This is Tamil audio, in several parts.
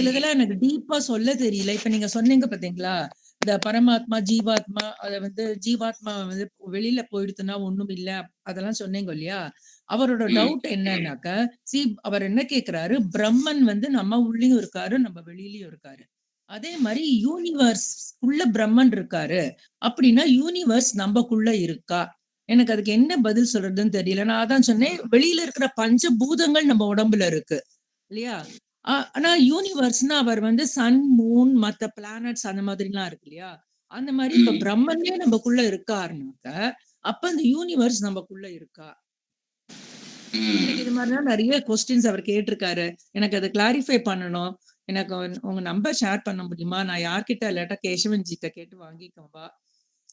சிலதெல்லாம் எனக்கு டீப்பா சொல்ல தெரியல. இப்ப நீங்க சொன்னீங்க பாத்தீங்களா? இந்த பரமாத்மா ஜீவாத்மா அத வந்து ஜீவாத்மா வந்து வெளியில போயிடுத்துன்னா ஒண்ணும் இல்ல அதெல்லாம் சொன்னீங்க இல்லையா? அவரோட. டவுட் என்னன்னாக்க சி அவர் என்ன கேக்குறாரு? பிரம்மன் வந்து நம்ம உள்ளயும் இருக்காரு நம்ம வெளியிலயும் இருக்காரு. அதே மாதிரி யூனிவர்ஸ் உள்ள பிரம்மன் இருக்காரு. அப்படின்னா யூனிவர்ஸ் நம்மக்குள்ள இருக்கா? எனக்கு அதுக்கு என்ன பதில் சொல்றதுன்னு தெரியல. நான் அதான் சொன்னேன் வெளியில இருக்கிற பஞ்சபூதங்கள் நம்ம உடம்புல இருக்கு. இல்லையா? ஆனா யூனிவர்ஸ்னா அவர் வந்து சன் மூன் மத்த பிளானட்ஸ் அந்த மாதிரிலாம் இருக்கு இல்லையா? அந்த மாதிரி இப்ப. பிரம்மனே நமக்குள்ள இருக்காருனாக்க அப்ப அந்த யூனிவர்ஸ் நமக்குள்ள இருக்கா? இது மாதிரிலாம் நிறைய கொஸ்டின்ஸ் அவர் கேட்டிருக்காரு. எனக்கு அதை கிளாரிஃபை பண்ணணும். எனக்கு உங்க- நம்பர் ஷேர் பண்ண முடியுமா? நான் யார்கிட்ட இல்லாட்டா கேசவன் ஜிட்ட கேட்டு வாங்கிக்கவா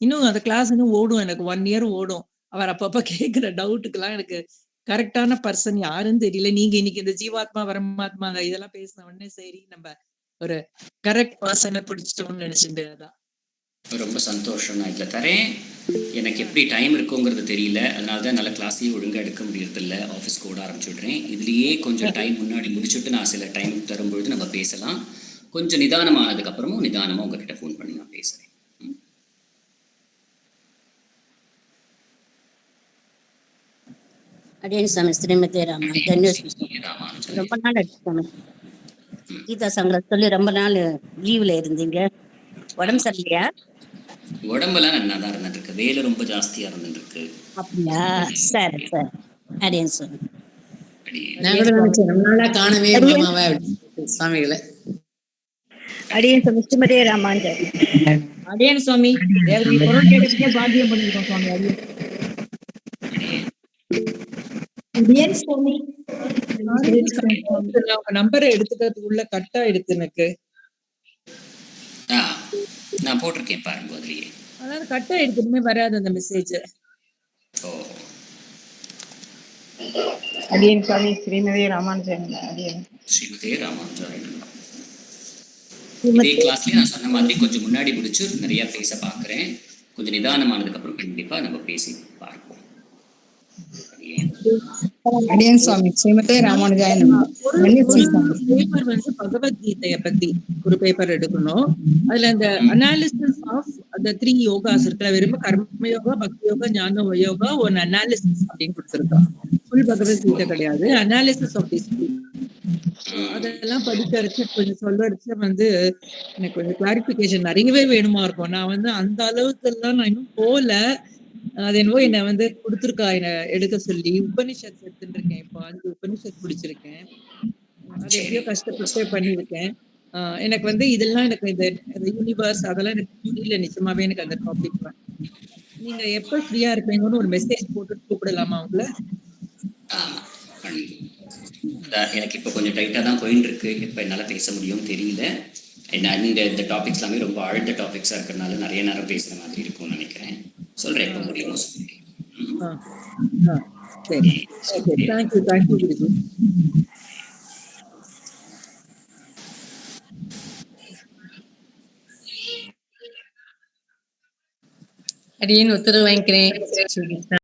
இன்னும் அந்த கிளாஸ் இன்னும் ஓடும். எனக்கு ஒன் இயர் ஓடும். அவர் அப்பப்ப கேக்குற டவுட்டுக்கெல்லாம் எனக்கு கரெக்டான பர்சன் யாருன்னு தெரியல. நீங்க இன்னைக்கு இந்த ஜீவாத்மா பரமாத்மா இதெல்லாம் பேசின உடனே சரி நம்ம ஒரு கரெக்ட் பர்சனை பிடிச்சிட்டோம்னு நினைச்சிட்டு அதான். ரொம்ப சந்தோஷம் நான் இதில் தரேன். எனக்கு எப்படி டைம் இருக்குங்கிறது தெரியல. அதனால தான் நல்ல கிளாஸையும் ஒழுங்காக எடுக்க முடியறதில்ல. ஆஃபீஸ்க்கு ஓட கூட விட்றேன். இதுலேயே கொஞ்சம் டைம் முன்னாடி முடிச்சுட்டு நான் சில டைம் தரும்பொழுது நம்ம பேசலாம். கொஞ்சம் நிதானமானதுக்கப்புறமும் நிதானமாக உங்ககிட்ட ஃபோன் பண்ணி நான் பேசுகிறேன் அடியன் சாமி ஸ்ரீமதி ராமா தன்யோஸ்மி ராமானுஜன். ரொம்ப நாள் எடுத்துக்கோங்க கீதா சங்கர் சொல்லி ரொம்ப நாள் லீவ்ல இருந்தீங்க. உடம்பு சரியில்லையா? உடம்பெல்லாம் நல்லா தான் இருந்துட்டு இருக்கு வேலை ரொம்ப ஜாஸ்தியாக இருந்துட்டு இருக்கு அப்படியா? சரி சரி. அடியன் சாமி. காணவே சுவாமிகளை அடியன் சாமி ஸ்ரீமதி ராமாஞ்சன் அடியேன் சுவாமி பாக்கியம் பண்ணிருக்கோம் சுவாமி அடியேன். நம்பரை எடுத்துக்கிறதுக்குள்ள கட் ஆயிடுது எனக்கு. ஆ நான் போட்டிருக்கேன் பாருங்க அதுலேயே. அதாவது கட் வராது அந்த மெசேஜ் ஓ. அடியேன் சுவாமி ஸ்ரீமதி ராமானுஜன் அடியேன். ஸ்ரீமதே ராமானுஜாயன் இதே கிளாஸ்லயே நான் சொன்ன மாதிரி கொஞ்சம் முன்னாடி முடிச்சு நிறைய பேச பார்க்குறேன். கொஞ்சம் நிதானமானதுக்கு அப்புறம் கண்டிப்பா நம்ம பேசி பார்ப்போம். அடியன் சுவாமி ஸ்ரீமதே ராமானுஜாய பேப்பர் வந்து பகவத்கீதைய பத்தி ஒரு பேப்பர் எடுக்கணும். அதுல அந்த அனாலிசிஸ் ஆஃப் அந்த த்ரீ யோகாஸ் இருக்குல்ல வெறும் கர்ம யோகா பக்தி யோகா ஞான யோகா ஒன் அனாலிசிஸ் அப்படின்னு கொடுத்துருக்கோம். ஃபுல் பகவத்கீதை கிடையாது. அனாலிசிஸ் ஆஃப் திஸ் அதெல்லாம் படிக்கிறச்சு கொஞ்சம் சொல்லறச்சு வந்து எனக்கு கொஞ்சம் கிளாரிபிகேஷன் நிறையவே வேணுமா இருக்கும். நான் வந்து அந்த அளவுக்கு எல்லாம் நான் இன்னும் போல. அது என்னவோ என்ன வந்து கொடுத்துருக்கா என்ன எடுக்க சொல்லி. உபனிஷத் எடுத்துட்டு இருக்கேன் இப்போ. அஞ்சு உபனிஷத் பிடிச்சிருக்கேன் அது எப்படியோ கஷ்டப்பட்டு பண்ணியிருக்கேன். எனக்கு வந்து இதெல்லாம் எனக்கு இந்த யூனிவர்ஸ் அதெல்லாம் எனக்கு புரியல நிச்சயமாவே எனக்கு அந்த டாபிக் நீங்க எப்ப ஃப்ரீயா இருப்பீங்கன்னு ஒரு மெசேஜ் போட்டு கூப்பிடலாமா உங்களை? எனக்கு இப்போ கொஞ்சம் டைட்டாக தான் போயின்னு இருக்கு இப்போ என்னால் பேச முடியும் தெரியல. இந்த இந்த டாபிக்ஸ் எல்லாமே ரொம்ப ஆழ்ந்த டாபிக்ஸாக இருக்கிறனால நிறைய நேரம் பேசுகிற மாதிரி இருக்கும்னு நினைக்கிறேன். முடியுமோ ஆ ஆ சரி. ஓகே தேங்க்யூ தேங்க்யூ குருஜி அடியேன் உத்தரவு வாங்கிக்கிறேன்.